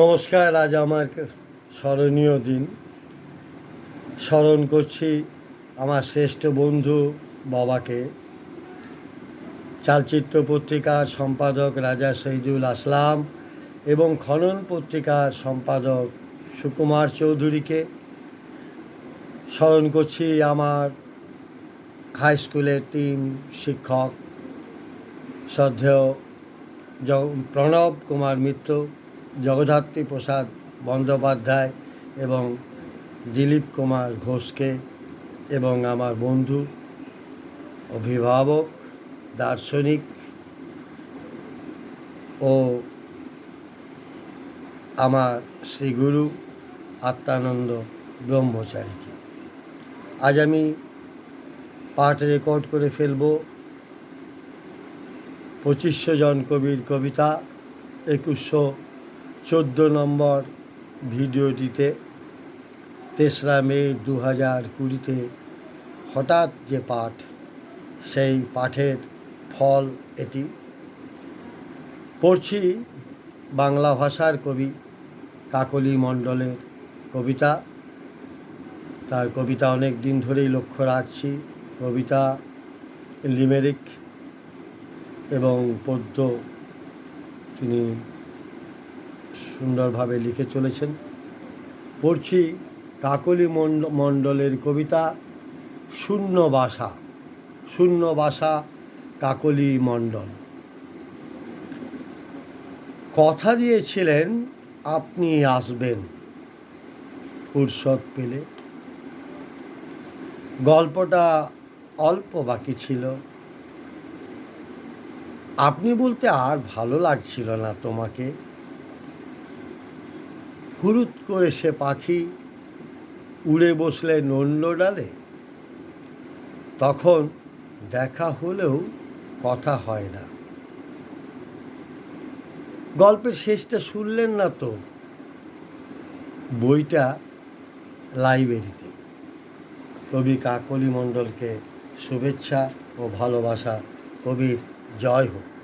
নমস্কার, আজ আমার স্মরণীয় দিন। স্মরণ করছি আমার শ্রেষ্ঠ বন্ধু বাবাকে। চালচিত্র পত্রিকার সম্পাদক রাজা শহীদুল আসলাম এবং খনন পত্রিকার সম্পাদক সুকুমার চৌধুরীকে। স্মরণ করছি আমার হাই স্কুলের টিম শিক্ষক, শ্রদ্ধেয় প্রণব কুমার মিত্র। জগদ্ধাত্রী প্রসাদ বন্দ্যোপাধ্যায় এবং দিলীপ কুমার ঘোষকে এবং আমার বন্ধু, অভিভাবক, দার্শনিক ও আমার শ্রীগুরু আত্মানন্দ ব্রহ্মচারীকে। আজ আমি পাঠ রেকর্ড করে ফেলব। পঁচিশশো জন কবির কবিতা, একুশশো চোদ্দ নম্বর ভিডিওটিতে তেসরা মে দু হাজার কুড়িতে হঠাৎ যে পাঠ, সেই পাঠের ফল এটি। পড়ছি বাংলা ভাষার কবি কাকলি মণ্ডলের কবিতা। তার কবিতা অনেক দিন ধরেই লক্ষ্য রাখছি। কবিতা লিমেরিক এবং পদ্য তিনি সুন্দরভাবে লিখে চলেছেন। পড়ছি কাকলি মণ্ড- মণ্ডলের কবিতা, শূন্য বাসা শূন্য বাসা, কাকলি মণ্ডল। কথা দিয়েছিলেন, আপনি আসবেন। ফুরসত পেলে। গল্পটা অল্প বাকি ছিল। আপনি বলতে আর ভালো লাগছিল না তোমাকে। ফুরুত করে সে পাখি উড়ে বসলে নন্ড ডালে? তখন দেখা হলেও কথা হয় না। গল্পের শেষটা শুনলেন না তো? বইটা লাইব্রেরিতে। কবি কাকলি মণ্ডলকে শুভেচ্ছা ও ভালোবাসা। কবির জয় হোক।